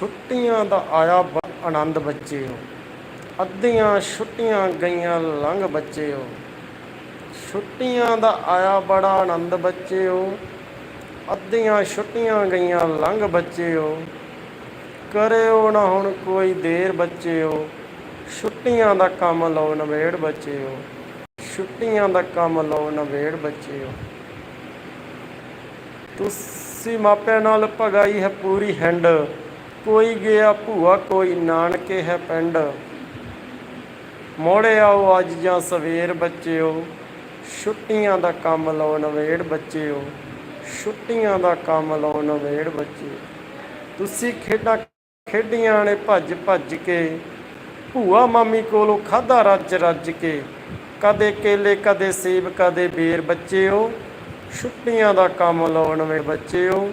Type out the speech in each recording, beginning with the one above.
ਛੁੱਟੀਆਂ ਦਾ ਆਇਆ ਬ- ਬੱਚੇ ਹੋ ਅੱਧੀਆਂ ਛੁੱਟੀਆਂ ਗਈਆਂ ਲੰਘ ਬੱਚੇ ਹੋ ਛੁੱਟੀਆਂ ਦਾ ਆਇਆ ਬੜਾ ਆਨੰਦ ਬੱਚੇ ਹੋ ਅੱਧੀਆਂ ਛੁੱਟੀਆਂ ਗਈਆਂ ਲੰਘ ਬੱਚੇ ਬੱਚਿਓ। ਕਰਿਓ ਨਾ ਹੁਣ ਕੋਈ ਦੇਰ ਬੱਚੇ ਹੋ ਛੁੱਟੀਆਂ ਦਾ ਕੰਮ ਲਓ ਨਵੇੜ ਹੋ ਛੁੱਟੀਆਂ ਦਾ ਕੰਮ ਲਓ ਨਵੇੜ ਹੋ ਤੁਸੀਂ ਮਾਪਿਆਂ ਨਾਲ ਭਗਾਈ ਹੈ ਪੂਰੀ ਹੈਂਡ। ਕੋਈ ਗਿਆ ਭੂਆ, ਕੋਈ ਨਾਨਕੇ ਹੈ ਪਿੰਡ। ਮੋੜੇ ਆਓ ਅੱਜ ਜਾਂ ਸਵੇਰ ਬੱਚਿਓ, ਛੁੱਟੀਆਂ ਦਾ ਕੰਮ ਲਓ ਨਵੇੜ ਬੱਚਿਓ, ਛੁੱਟੀਆਂ ਦਾ ਕੰਮ ਲਓ ਨਵੇੜ ਬੱਚਿਓ। ਤੁਸੀਂ ਖੇਡਾਂ ਖੇਡੀਆਂ ਨੇ ਭੱਜ ਭੱਜ ਕੇ, ਭੂਆ ਮਾਮੀ ਕੋਲੋਂ ਖਾਦਾ ਰੱਜ ਰੱਜ ਕੇ। ਕਦੇ ਕੇਲੇ, ਕਦੇ ਸੇਬ, ਕਦੇ ਬੇਰ ਬੱਚਿਓ, ਛੁੱਟੀਆਂ ਦਾ ਕੰਮ ਲਓ ਨਵੇਂ ਬੱਚਿਓ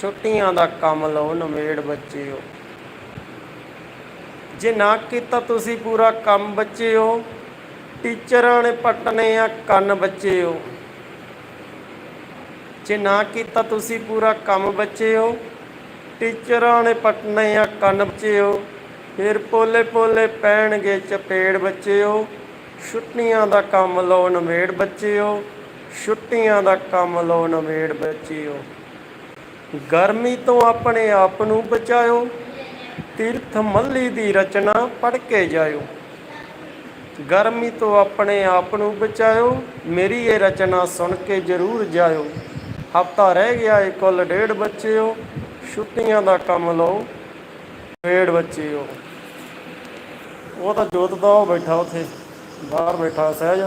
ਛੁੱਟੀਆਂ ਦਾ ਕੰਮ ਲਓ ਨਵੇੜ ਬੱਚਿਓ। ਜੇ ਨਾ ਕੀਤਾ ਤੁਸੀਂ ਪੂਰਾ ਕੰਮ ਬੱਚਿਓ, ਟੀਚਰਾਂ ਨੇ ਪਟਨੇ ਆ ਕੰਨ ਬੱਚਿਓ। ਜੇ ਨਾ ਕੀਤਾ ਤੁਸੀਂ ਪੂਰਾ ਕੰਮ ਬੱਚਿਓ, ਟੀਚਰਾਂ ਨੇ ਪਟਨੇ ਆ ਕੰਨ ਬੱਚਿਓ, ਫਿਰ ਪੋਲੇ ਪੋਲੇ ਪੈਣਗੇ ਚਪੇੜ ਬੱਚਿਓ। ਛੁੱਟੀਆਂ ਦਾ ਕੰਮ ਲਓ ਨਵੇੜ ਬੱਚਿਓ। ਛੁੱਟੀਆਂ ਦਾ ਕੰਮ ਲਓ ਨਵੇੜ ਬੱਚਿਓ। ਗਰਮੀ ਤੋਂ ਆਪਣੇ ਆਪ ਨੂੰ ਬਚਾਇਓ। ਤੀਰਥ ਮੱਲੀ ਦੀ ਰਚਨਾ ਪੜ੍ਹ ਕੇ ਜਾਇਓ। ਗਰਮੀ ਤੋਂ ਆਪਣੇ ਆਪ ਨੂੰ ਬਚਾਇਓ। ਮੇਰੀ ਇਹ ਰਚਨਾ ਸੁਣ ਕੇ ਜ਼ਰੂਰ ਜਾਇਓ। ਹਫਤਾ ਰਹਿ ਗਿਆ ਏ, ਕੁੱਲ ਡੇਢ ਬੱਚਿਓ। ਛੁੱਟੀਆਂ ਦਾ ਕੰਮ ਲਓ, ਡੇਢ ਬੱਚਿਓ। ਉਹ ਤਾਂ ਜੋਤ ਦਾ ਉਹ ਬੈਠਾ ਉੱਥੇ, ਬਾਹਰ ਬੈਠਾ ਸਹਿਜ।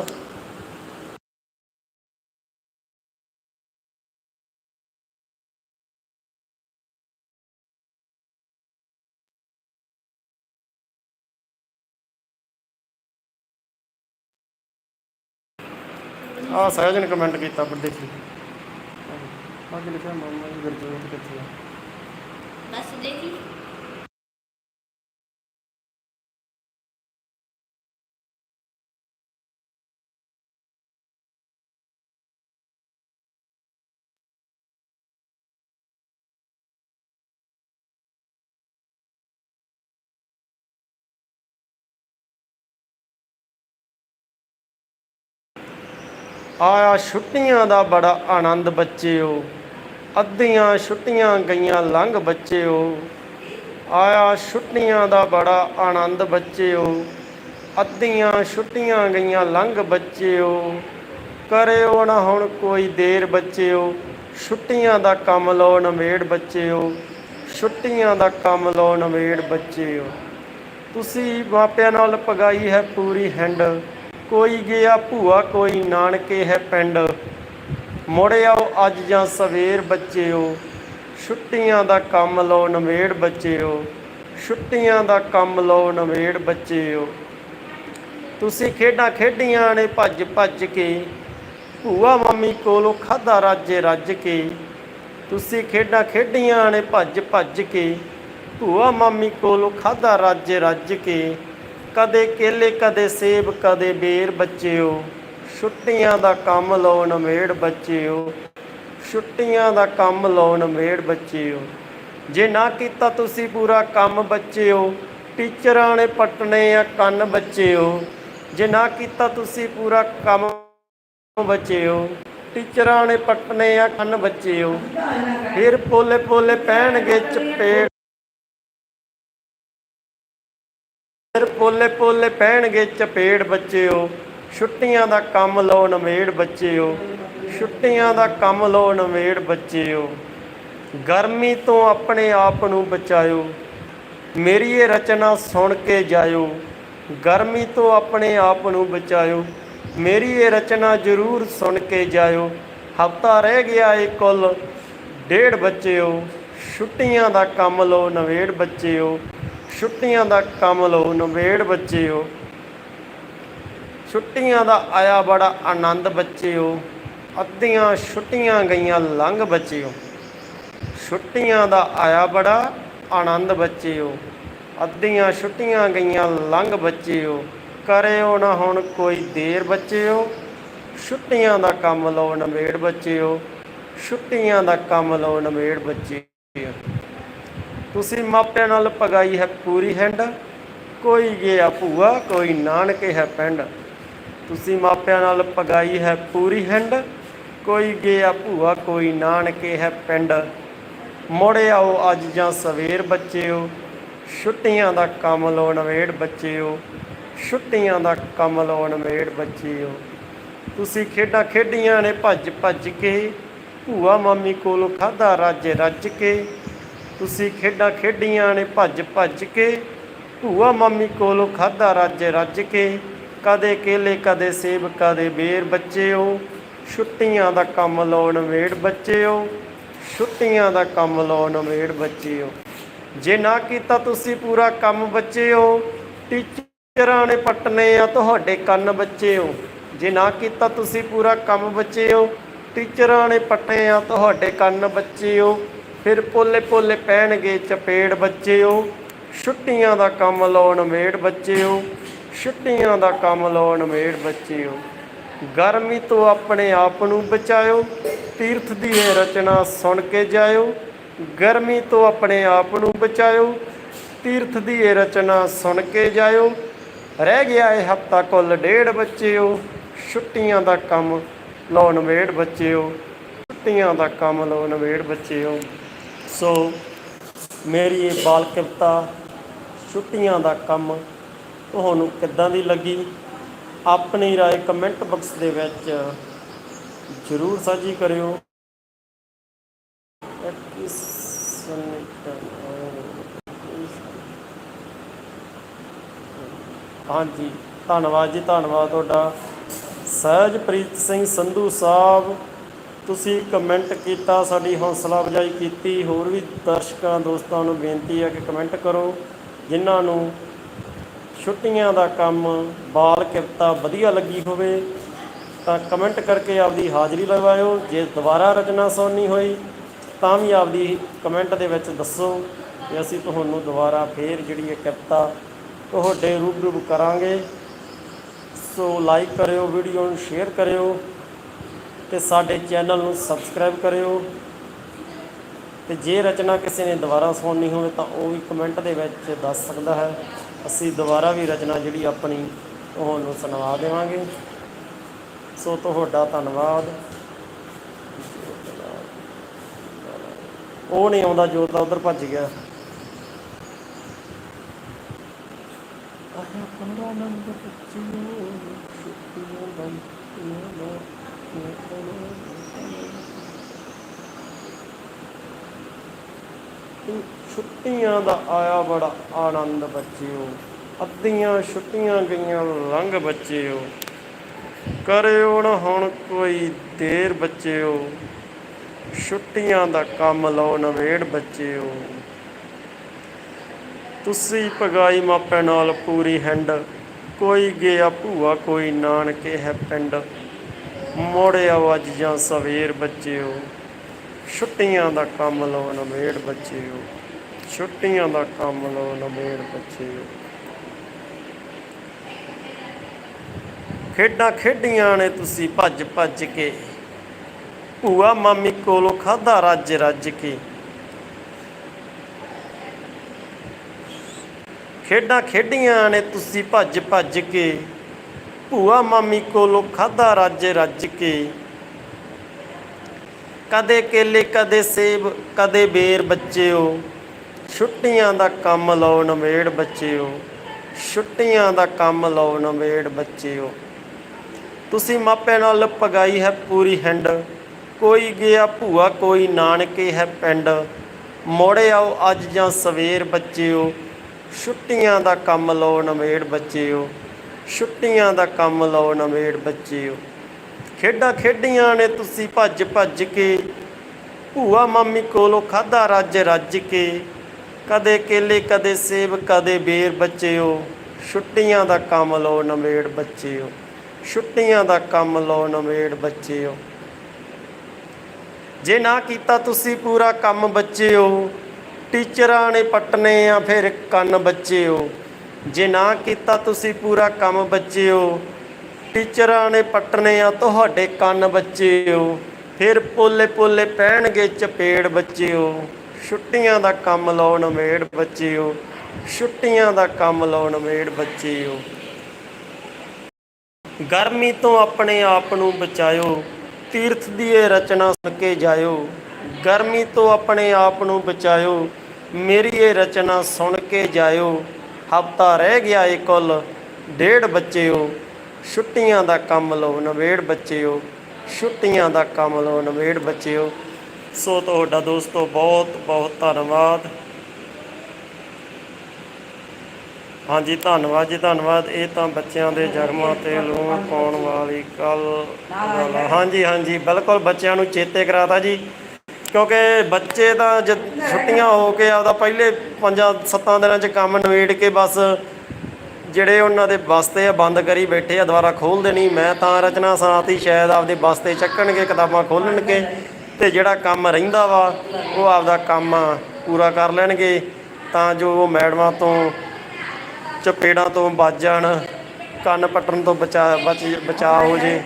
ਆ ਸਹਿਜ ਨੇ ਕਮੈਂਟ ਕੀਤਾ ਪਰ ਦੇਖੀ ਅੱਗੇ ਲਿਖਿਆ ਮਾਮਾ ਜੀ ਗੁਰਜੋਤ ਕਿੱਥੇ ਆ? ਬਸ ਦੇਖੀ। ਆਇਆ ਛੁੱਟੀਆਂ ਦਾ ਬੜਾ ਆਨੰਦ ਬੱਚਿਓ। ਅੱਧੀਆਂ ਛੁੱਟੀਆਂ ਗਈਆਂ ਲੰਘ ਬੱਚਿਓ। ਆਇਆ ਛੁੱਟੀਆਂ ਦਾ ਬੜਾ ਆਨੰਦ ਬੱਚਿਓ। ਅੱਧੀਆਂ ਛੁੱਟੀਆਂ ਗਈਆਂ ਲੰਘ ਬੱਚਿਓ। ਕਰਿਓ ਨਾ ਹੁਣ ਕੋਈ ਦੇਰ ਬੱਚਿਓ। ਛੁੱਟੀਆਂ ਦਾ ਕੰਮ ਲਓ ਨਵੇੜ ਬੱਚਿਓ। ਛੁੱਟੀਆਂ ਦਾ ਕੰਮ ਲਓ ਨਵੇੜ ਬੱਚਿਓ। ਤੁਸੀਂ ਮਾਪਿਆਂ ਨਾਲ ਪਗਾਈ ਹੈ ਪੂਰੀ ਹੈਂਡ ਕੋਈ ਗਿਆ ਭੂਆ, ਕੋਈ ਨਾਨਕੇ ਹੈ ਪਿੰਡ। ਮੁੜ ਆਓ ਅੱਜ ਜਾਂ ਸਵੇਰ ਬੱਚਿਓ। ਛੁੱਟੀਆਂ ਦਾ ਕੰਮ ਲਓ, ਨਵੇੜ ਬੱਚਿਓ। ਛੁੱਟੀਆਂ ਦਾ ਕੰਮ ਲਓ, ਨਵੇੜ ਬੱਚਿਓ। ਤੁਸੀਂ ਖੇਡਾਂ ਖੇਡੀਆਂ ਨੇ ਭੱਜ ਭੱਜ ਕੇ। ਭੂਆ ਮੰਮੀ ਕੋਲੋਂ ਖਾਦਾ ਰਾਜੇ ਰੱਜ ਕੇ। ਤੁਸੀਂ ਖੇਡਾਂ ਖੇਡੀਆਂ ਨੇ ਭੱਜ ਭੱਜ ਕੇ। ਭੂਆ ਮਾਮੀ ਕੋਲੋਂ ਖਾਦਾ ਰਾਜੇ ਰੱਜ ਕੇ। ਕਦੇ ਕੇਲੇ, ਕਦੇ ਸੇਬ, ਕਦੇ ਬੇਰ ਬੱਚਿਓ। ਛੁੱਟੀਆਂ ਦਾ ਕੰਮ ਲਓ ਨਵੇੜ ਬੱਚਿਓ। ਛੁੱਟੀਆਂ ਦਾ ਕੰਮ ਲਓ ਨਵੇੜ ਬੱਚਿਓ। ਜੇ ਨਾ ਕੀਤਾ ਤੁਸੀਂ ਪੂਰਾ ਕੰਮ ਬੱਚਿਓ, ਟੀਚਰਾਂ ਨੇ ਪਟਨੇ ਆ ਕੰਨ ਬੱਚਿਓ। ਜੇ ਨਾ ਕੀਤਾ ਤੁਸੀਂ ਪੂਰਾ ਕੰਮ ਬੱਚਿਓ, ਟੀਚਰਾਂ ਨੇ ਪਟਨੇ ਆ ਕੰਨ ਬੱਚਿਓ। ਫਿਰ ਪੋਲੇ ਪੋਲੇ ਪੈਣਗੇ ਚਪੇੜ ਫਿਰ ਪੋਲੇ ਪੋਲੇ ਪਹਿਣਗੇ ਚਪੇੜ ਬੱਚਿਓ, ਛੁੱਟੀਆਂ ਦਾ ਕੰਮ ਲਓ ਨਵੇੜ ਬੱਚਿਓ, ਛੁੱਟੀਆਂ ਦਾ ਕੰਮ ਲਓ ਨਵੇੜ ਬੱਚਿਓ। ਗਰਮੀ ਤੋਂ ਆਪਣੇ ਆਪ ਨੂੰ ਬਚਾਇਓ, ਮੇਰੀ ਇਹ ਰਚਨਾ ਸੁਣ ਕੇ ਜਾਇਓ। ਗਰਮੀ ਤੋਂ ਆਪਣੇ ਆਪ ਨੂੰ ਬਚਾਇਓ, ਮੇਰੀ ਇਹ ਰਚਨਾ ਜ਼ਰੂਰ ਸੁਣ ਕੇ ਜਾਇਓ। ਹਫਤਾ ਰਹਿ ਗਿਆ ਏ ਕੁੱਲ, ਡੇਢ ਬੱਚਿਓ, ਛੁੱਟੀਆਂ ਦਾ ਕੰਮ ਲਓ ਨਵੇੜ ਬੱਚਿਓ। ਛੁੱਟੀਆਂ ਦਾ ਕੰਮ ਲਓ, ਨਵੇੜ ਬੱਚਿਓ ਛੁੱਟੀਆਂ ਦਾ ਆਇਆ ਬੜਾ ਆਨੰਦ ਬੱਚਿਓ ਅੱਧੀਆਂ ਛੁੱਟੀਆਂ ਗਈਆਂ ਲੰਘ ਬੱਚਿਓ ਛੁੱਟੀਆਂ ਦਾ ਆਇਆ ਬੜਾ ਆਨੰਦ ਬੱਚਿਓ ਅੱਧੀਆਂ ਛੁੱਟੀਆਂ ਗਈਆਂ ਲੰਘ ਬੱਚਿਓ ਕਰਿਓ ਨਾ ਹੁਣ ਕੋਈ ਦੇਰ ਬੱਚਿਓ ਛੁੱਟੀਆਂ ਦਾ ਕੰਮ ਲਓ, ਨਵੇੜ ਬੱਚਿਓ ਛੁੱਟੀਆਂ ਦਾ ਕੰਮ ਲਓ, ਨਵੇੜ ਬੱਚਿਓ ਤੁਸੀਂ ਮਾਪਿਆਂ ਨਾਲ ਪਗਾਈ ਹੈ ਪੂਰੀ ਹੈਂਡ, ਕੋਈ ਗਿਆ ਭੂਆ, ਕੋਈ ਨਾਨਕੇ ਹੈ ਪਿੰਡ। ਤੁਸੀਂ ਮਾਪਿਆਂ ਨਾਲ ਪਗਾਈ ਹੈ ਪੂਰੀ ਹੈਂਡ, ਕੋਈ ਗਿਆ ਭੂਆ, ਕੋਈ ਨਾਨਕੇ ਹੈ ਪਿੰਡ। ਮੁੜ ਆਓ ਅੱਜ ਜਾਂ ਸਵੇਰ ਬੱਚਿਓ, ਛੁੱਟੀਆਂ ਦਾ ਕੰਮ ਲੋ ਨਵੇੜ ਬੱਚਿਓ, ਛੁੱਟੀਆਂ ਦਾ ਕੰਮ ਲੋ ਨਵੇੜ ਬੱਚਿਓ। ਤੁਸੀਂ ਖੇਡਾਂ ਖੇਡੀਆਂ ਨੇ ਭੱਜ ਭੱਜ ਕੇ, ਭੂਆ ਮਾਮੀ ਕੋਲੋਂ ਖਾਦਾ ਰੱਜ ਰੱਜ ਕੇ ਤੁਸੀਂ ਖੇਡਾਂ ਖੇਡੀਆਂ ਨੇ ਭੱਜ ਭੱਜ ਕੇ, ਭੂਆ ਮਾਮੀ ਕੋਲੋਂ ਖਾਦਾ ਰੱਜ ਰੱਜ ਕੇ। ਕਦੇ ਕੇਲੇ, ਕਦੇ ਸੇਬ, ਕਦੇ ਬੇਰ ਬੱਚਿਓ। ਛੁੱਟੀਆਂ ਦਾ ਕੰਮ ਲਾਉਣ ਵੇੜ ਬੱਚਿਓ। ਛੁੱਟੀਆਂ ਦਾ ਕੰਮ ਲਾਉਣ ਵੇੜ ਬੱਚਿਓ। ਜੇ ਨਾ ਕੀਤਾ ਤੁਸੀਂ ਪੂਰਾ ਕੰਮ ਬੱਚਿਓ। ਟੀਚਰਾਂ ਨੇ ਪੱਟਨੇ ਆ ਤੁਹਾਡੇ ਕੰਨ ਬੱਚਿਓ। ਜੇ ਨਾ ਕੀਤਾ ਤੁਸੀਂ ਪੂਰਾ ਕੰਮ ਬੱਚਿਓ। ਟੀਚਰਾਂ ਨੇ ਪੱਟੇ ਆ ਤੁਹਾਡੇ ਕੰਨ ਬੱਚਿਓ। ਫਿਰ ਪੋਲੇ ਪੋਲੇ ਪੈਣਗੇ ਚਪੇੜ ਬੱਚਿਓ। ਛੁੱਟੀਆਂ ਦਾ ਕੰਮ ਲਾਉਣ ਮੇੜ ਬੱਚਿਓ। ਛੁੱਟੀਆਂ ਦਾ ਕੰਮ ਲਾਉਣ ਮੇੜ ਬੱਚਿਓ। ਗਰਮੀ ਤੋਂ ਆਪਣੇ ਆਪ ਨੂੰ ਬਚਾਇਓ। ਤੀਰਥ ਦੀ ਇਹ ਰਚਨਾ ਸੁਣ ਕੇ ਜਾਇਓ। ਗਰਮੀ ਤੋਂ ਆਪਣੇ ਆਪ ਨੂੰ ਬਚਾਇਓ। ਤੀਰਥ ਦੀ ਇਹ ਰਚਨਾ ਸੁਣ ਕੇ ਜਾਇਓ। ਰਹਿ ਗਿਆ ਇਹ ਹਫਤਾ ਕੁੱਲ ਡੇਢ ਬੱਚਿਓ। ਛੁੱਟੀਆਂ ਦਾ ਕੰਮ ਲਾਉਣ ਮੇੜ ਬੱਚਿਓ। ਛੁੱਟੀਆਂ ਦਾ ਕੰਮ ਲਾਉਣ ਮੇੜ ਬੱਚਿਓ। ਸੋ ਮੇਰੀ ਇਹ ਬਾਲ ਕਵਿਤਾ ਛੁੱਟੀਆਂ ਦਾ ਕੰਮ ਤੁਹਾਨੂੰ ਕਿੱਦਾਂ ਦੀ ਲੱਗੀ? ਆਪਣੀ ਰਾਏ ਕਮੈਂਟ ਬਾਕਸ ਦੇ ਵਿੱਚ ਜ਼ਰੂਰ ਸਾਂਝੀ ਕਰਿਓ। ਹਾਂਜੀ, ਧੰਨਵਾਦ ਜੀ, ਧੰਨਵਾਦ ਤੁਹਾਡਾ। ਸਹਿਜਪ੍ਰੀਤ ਸਿੰਘ ਸੰਧੂ ਸਾਹਿਬ ਤੁਸੀਂ ਕਮੈਂਟ ਕੀਤਾ, ਸਾਡੀ ਹੌਸਲਾ ਅਫਜ਼ਾਈ ਕੀਤੀ। ਹੋਰ ਵੀ ਦਰਸ਼ਕਾਂ, ਦੋਸਤਾਂ ਨੂੰ ਬੇਨਤੀ ਹੈ ਕਿ ਕਮੈਂਟ ਕਰੋ। ਜਿਨ੍ਹਾਂ ਨੂੰ ਛੁੱਟੀਆਂ ਦਾ ਕੰਮ, ਬਾਲ ਕਿਰਤਾ ਵਧੀਆ ਲੱਗੀ ਹੋਵੇ, ਤਾਂ ਕਮੈਂਟ ਕਰਕੇ ਆਪਦੀ ਹਾਜ਼ਰੀ ਲਗਵਾਇਓ। ਜੇ ਦੁਬਾਰਾ ਰਚਨਾ ਸੁਣਨੀ ਹੋਈ, ਤਾਂ ਵੀ ਆਪਦੀ ਕਮੈਂਟ ਦੇ ਵਿੱਚ ਦੱਸੋ ਕਿ ਅਸੀਂ ਤੁਹਾਨੂੰ ਦੁਬਾਰਾ ਫੇਰ ਜਿਹੜੀ ਇਹ ਕਿਰਤਾ ਤੁਹਾਡੇ ਰੂਬਰੂ ਕਰਾਂਗੇ। ਸੋ ਲਾਈਕ ਕਰਿਓ ਵੀਡੀਓ ਨੂੰ ਸ਼ੇਅਰ ਕਰਿਓ। ਤੇ ਸਾਡੇ ਚੈਨਲ ਨੂੰ ਸਬਸਕ੍ਰਾਈਬ ਕਰਿਓ। ਤੇ ਜੇ ਰਚਨਾ ਕਿਸੇ ਨੇ ਦੁਬਾਰਾ ਸੁਣਨੀ ਹੋਵੇ ਤਾਂ ਉਹ ਵੀ ਕਮੈਂਟ ਦੇ ਵਿੱਚ ਦੱਸ ਸਕਦਾ ਹੈ। ਅਸੀਂ ਦੁਬਾਰਾ ਵੀ ਰਚਨਾ ਜਿਹੜੀ ਆਪਣੀ ਤੁਹਾਨੂੰ ਸੁਣਵਾ ਦੇਵਾਂਗੇ। ਸੋ ਤੁਹਾਡਾ ਧੰਨਵਾਦ। ਉਹ ਨਹੀਂ ਆਉਂਦਾ ਜੋ ਤਾਂ ਉਧਰ ਭੱਜ ਗਿਆ। ਆਹ ਪੰਡਾ ਨੰਦ ਬੱਚਿਓ ਛੁੱਟੀਆਂ ਛੁੱਟੀਆਂ ਦਾ ਆਇਆ ਬੜਾ ਆਨੰਦ ਬੱਚਿਓ। ਅੱਧੀਆਂ ਛੁੱਟੀਆਂ ਗਈਆਂ ਲੰਘ ਬੱਚਿਓ। ਕਰਿਓ ਨਾ ਹੁਣ ਕੋਈ ਦੇਰ ਬੱਚਿਓ। ਛੁੱਟੀਆਂ ਦਾ ਕੰਮ ਲਓ ਨਵੇੜ ਬੱਚਿਓ। ਤੁਸੀਂ ਪਗਾਈ ਮਾਪੇ ਨਾਲ ਪੂਰੀ ਹੈਂਡ। ਕੋਈ ਗਿਆ ਭੂਆ, ਕੋਈ ਨਾਨਕੇ ਹੈ ਪਿੰਡ। ਮੋੜਿਆ ਅੱਜ ਜਾਂ ਸਵੇਰ ਬੱਚਿਓ। ਛੁੱਟੀਆਂ ਦਾ ਕੰਮ ਲਓ ਨਵੇੜ ਬੱਚਿਓ। ਛੁੱਟੀਆਂ ਦਾ ਕੰਮ ਲਓ ਨਵੇੜ ਬੱਚਿਓ। ਖੇਡਾਂ ਖੇਡੀਆਂ ਨੇ ਤੁਸੀਂ ਭੱਜ ਭੱਜ ਕੇ। ਭੂਆ ਮਾਮੀ ਕੋਲੋਂ ਖਾਦਾ ਰੱਜ ਰੱਜ ਕੇ। ਖੇਡਾਂ ਖੇਡੀਆਂ ਨੇ ਤੁਸੀਂ ਭੱਜ ਭੱਜ ਕੇ। ਭੂਆ ਮਾਮੀ ਕੋਲੋਂ ਖਾਦਾ ਰੱਜ ਰੱਜ ਕੇ। ਕਦੇ ਕੇਲੇ, ਕਦੇ ਸੇਬ, ਕਦੇ ਬੇਰ ਬੱਚਿਓ। ਛੁੱਟੀਆਂ ਦਾ ਕੰਮ ਲਓ ਨਵੇੜ ਬੱਚਿਓ। ਛੁੱਟੀਆਂ ਦਾ ਕੰਮ ਲਓ ਨਵੇੜ ਬੱਚਿਓ। ਤੁਸੀਂ ਮਾਪਿਆਂ ਨਾਲ ਪਗਾਈ ਹੈ ਪੂਰੀ ਹੈਂਡ। ਕੋਈ ਗਿਆ ਭੂਆ, ਕੋਈ ਨਾਨਕੇ ਹੈ ਪਿੰਡ। ਮੋੜੇ ਆਓ ਅੱਜ ਜਾਂ ਸਵੇਰ ਬੱਚਿਓ। ਛੁੱਟੀਆਂ ਦਾ ਕੰਮ ਲਓ ਨਵੇੜ ਬੱਚਿਓ। ਛੁੱਟੀਆਂ ਦਾ ਕੰਮ ਲਓ ਨਵੇੜ ਬੱਚਿਓ। ਖੇਡਾਂ ਖੇਡੀਆਂ ਨੇ ਤੁਸੀਂ ਭੱਜ ਭੱਜ ਕੇ। ਭੂਆ ਮਾਮੀ ਕੋਲੋਂ ਖਾਦਾ ਰੱਜ ਰੱਜ ਕੇ। ਕਦੇ ਕੇਲੇ, ਕਦੇ ਸੇਬ, ਕਦੇ ਬੇਰ ਬੱਚਿਓ। ਛੁੱਟੀਆਂ ਦਾ ਕੰਮ ਲਓ ਨਵੇੜ ਬੱਚਿਓ। ਛੁੱਟੀਆਂ ਦਾ ਕੰਮ ਲਓ ਨਵੇੜ ਬੱਚਿਓ। ਜੇ ਨਾ ਕੀਤਾ ਤੁਸੀਂ ਪੂਰਾ ਕੰਮ ਬੱਚਿਓ। ਟੀਚਰਾਂ ਨੇ ਪੱਟਨੇ ਆ ਫਿਰ ਕੰਨ ਬੱਚਿਓ। ਜੇ ਨਾ ਕੀਤਾ ਤੁਸੀਂ ਪੂਰਾ ਕੰਮ ਬੱਚਿਓ। ਟੀਚਰਾਂ ਨੇ ਪੱਟਨੇ ਆ ਤੁਹਾਡੇ ਕੰਨ ਬੱਚਿਓ। ਫਿਰ ਪੋਲੇ ਪੋਲੇ ਪਹਿਣਗੇ ਚਪੇੜ ਬੱਚਿਓ। ਛੁੱਟੀਆਂ ਦਾ ਕੰਮ ਲਓ ਨਵੇੜ ਬੱਚਿਓ। ਛੁੱਟੀਆਂ ਦਾ ਕੰਮ ਲਓ ਨਵੇੜ ਬੱਚਿਓ। ਗਰਮੀ ਤੋਂ ਆਪਣੇ ਆਪ ਨੂੰ ਬਚਾਇਓ। ਤੀਰਥ ਦੀ ਇਹ ਰਚਨਾ ਸੁਣ ਕੇ ਜਾਇਓ। ਗਰਮੀ ਤੋਂ ਆਪਣੇ ਆਪ ਨੂੰ ਬਚਾਇਓ। ਮੇਰੀ ਇਹ ਰਚਨਾ ਸੁਣ ਕੇ ਜਾਇਓ। ਹਫਤਾ ਰਹਿ ਗਿਆ ਏ ਕੁੱਲ ਡੇਢ ਬੱਚਿਓ ਛੁੱਟੀਆਂ ਦਾ ਕੰਮ ਲਓ ਨਵੇੜ ਬੱਚਿਓ ਛੁੱਟੀਆਂ ਦਾ ਕੰਮ ਲਓ ਨਵੇੜ ਬੱਚਿਓ ਸੋ ਤੁਹਾਡਾ ਦੋਸਤੋ ਬਹੁਤ ਬਹੁਤ ਧੰਨਵਾਦ। ਹਾਂਜੀ ਧੰਨਵਾਦ ਜੀ ਧੰਨਵਾਦ। ਇਹ ਤਾਂ ਬੱਚਿਆਂ ਦੇ ਜਨਮਾਂ ਤੇ ਲੂਣ ਪਾਉਣ ਵਾਲੀ ਕੱਲ ਹਾਂਜੀ ਹਾਂਜੀ ਬਿਲਕੁਲ ਬੱਚਿਆਂ ਨੂੰ ਚੇਤੇ ਕਰਾਤਾ ਜੀ। ਕਿਉਂਕਿ ਬੱਚੇ ਤਾਂ ਜਦ ਛੁੱਟੀਆਂ ਹੋ ਕੇ ਆਪਦਾ ਪਹਿਲੇ ਪੰਜਾਂ ਸੱਤਾਂ ਦਿਨਾਂ 'ਚ ਕੰਮ ਨਵੇੜ ਕੇ ਬਸ ਜਿਹੜੇ ਉਹਨਾਂ ਦੇ ਬਸਤੇ ਆ ਬੰਦ ਕਰੀ ਬੈਠੇ ਆ, ਦੁਬਾਰਾ ਖੋਲਦੇ ਨਹੀਂ ਮੈਂ ਤਾਂ ਰਚਨਾ ਸਾਥੀ ਸ਼ਾਇਦ ਆਪਦੇ ਬਸਤੇ ਚੱਕਣਗੇ, ਕਿਤਾਬਾਂ ਖੋਲਣਗੇ ਤੇ ਜਿਹੜਾ ਕੰਮ ਰਹਿੰਦਾ ਵਾ, ਉਹ ਆਪਦਾ ਕੰਮ ਪੂਰਾ ਕਰ ਲੈਣਗੇ। ਤਾਂ ਜੋ ਉਹ ਮੈਡਮਾਂ ਤੋਂ, ਚਪੇੜਾਂ ਤੋਂ ਬਚ ਜਾਣ, ਕੰਨ ਪੱਟਣ ਤੋਂ ਬਚਾ, ਬਚ ਬਚਾ ਹੋ ਜੇ।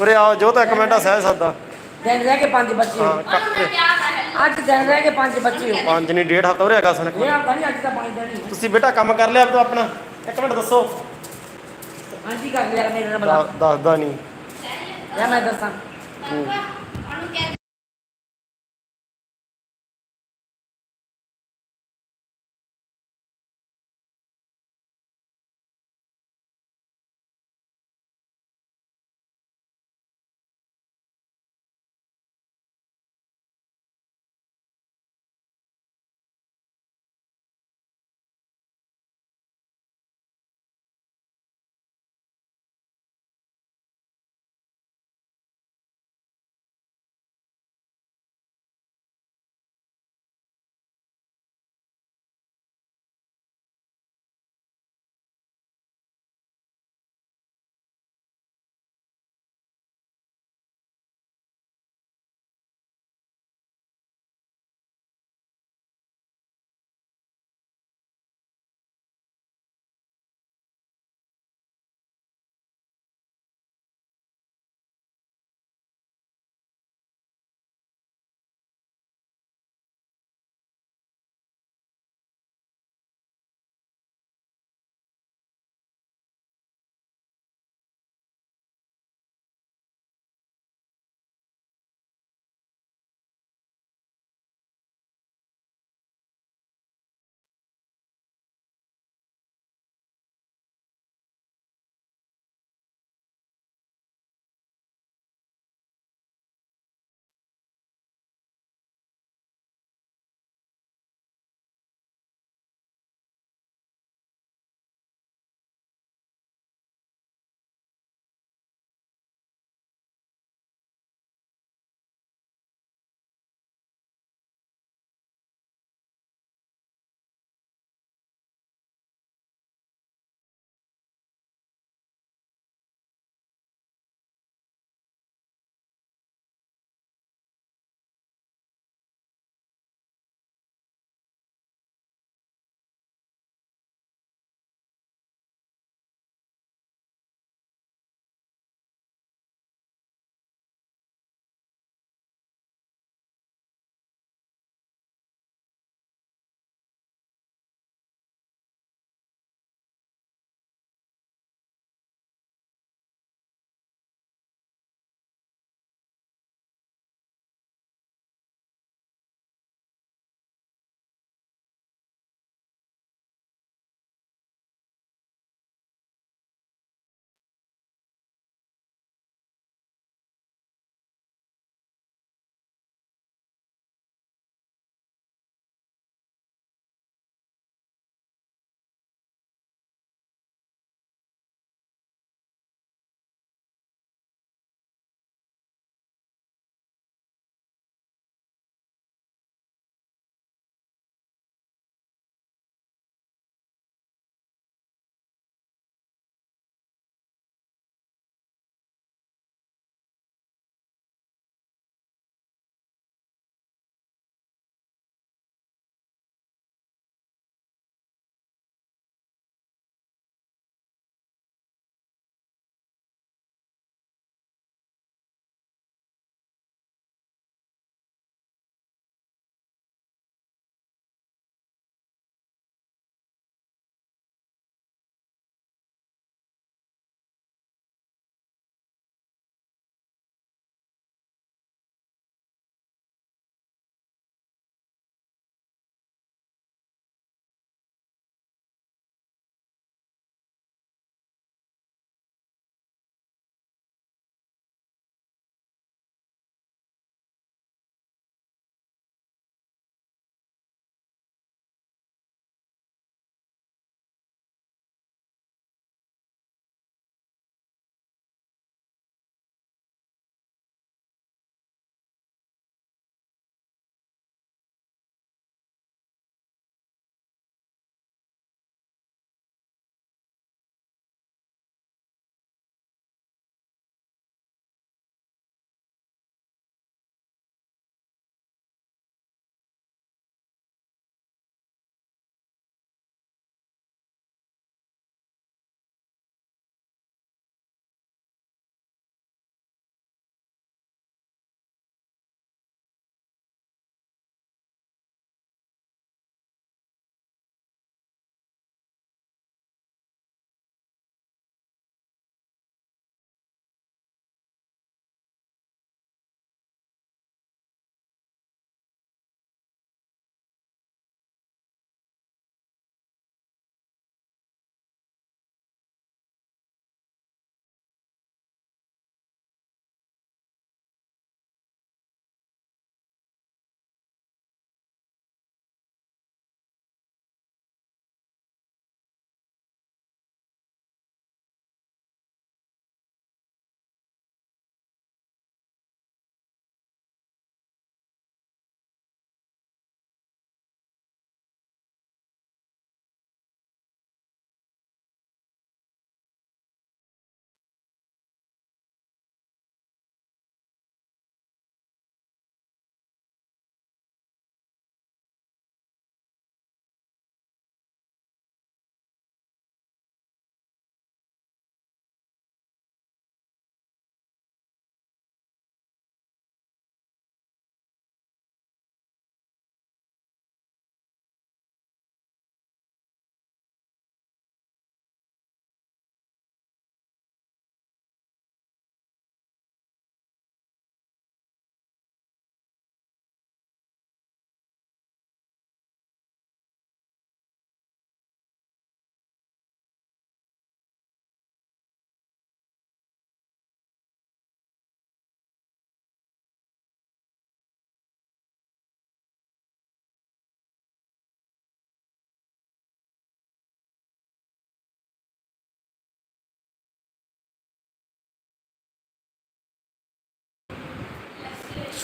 ਉਰੇ ਆਓ ਜੋ ਤਾਂ ਇੱਕ ਮਿੰਟ ਆ ਸਹਿ ਸਕਦਾ ਦਿਨ ਰਹਿ ਕੇ ਪੰਜ ਬੱਚੇ ਹਾਂ ਹੋ। ਕ- ਅੱਜ ਦਿਨ ਰਹਿ ਕੇ ਪੰਜ ਬੱਚੇ ਹੋ ਪੰਜ ਨਹੀਂ ਡੇਢ ਹਫ਼ਤਾ ਉਰੇ ਹੈਗਾ ਸੁਣ ਇਹ ਹਫਤਾ ਨਹੀਂ ਅੱਜ ਤਾਂ ਪੰਜ ਦਿਨ ਹੀ ਤੁਸੀਂ ਬੇਟਾ ਕੰਮ ਕਰ ਲਿਆ ਆਪਣਾ। ਆਪਣਾ ਇੱਕ ਮਿੰਟ ਦੱਸੋ। ਹਾਂਜੀ ਕਰ ਲਿਆ ਮੇਰੇ ਨਾਲ ਬਲਾ। ਦੱਸ- ਦੱਸਦਾ ਨਹੀਂ। ਜਾਂ ਮੈਂ ਦੱਸਾਂ।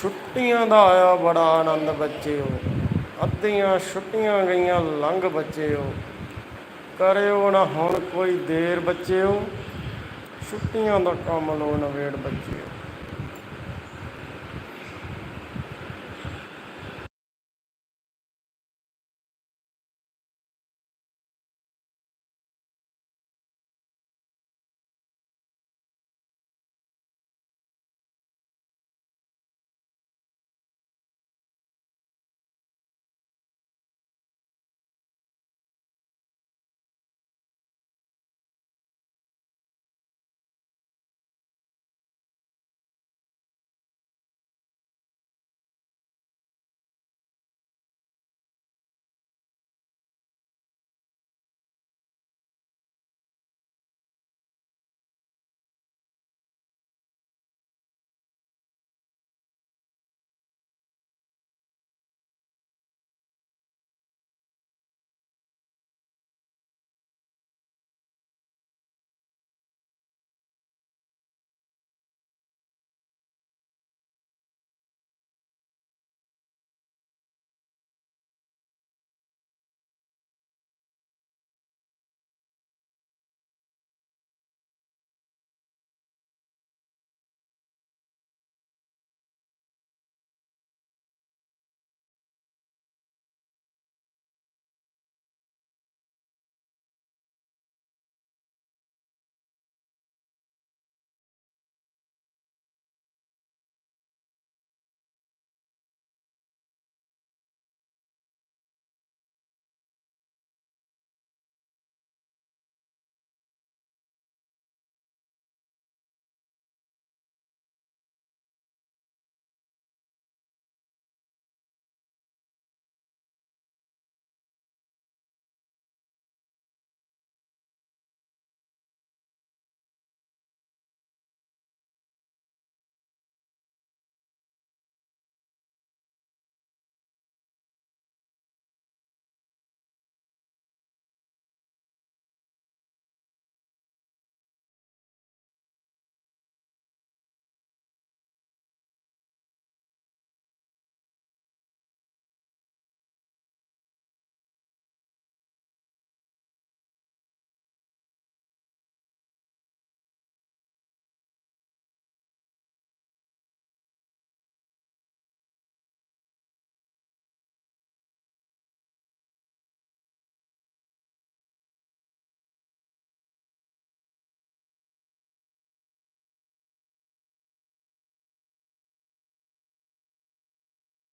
ਛੁੱਟੀਆਂ ਦਾ ਆਇਆ ਬੜਾ ਆਨੰਦ ਬੱਚਿਓ। ਅੱਧੀਆਂ ਛੁੱਟੀਆਂ ਗਈਆਂ, ਲੰਘ ਬੱਚਿਓ। ਕਰਿਓ ਨਾ ਹੁਣ ਕੋਈ ਦੇਰ ਬੱਚਿਓ। ਛੁੱਟੀਆਂ ਦਾ ਕੰਮ ਲੋ ਨਵੇੜ ਬੱਚਿਓ।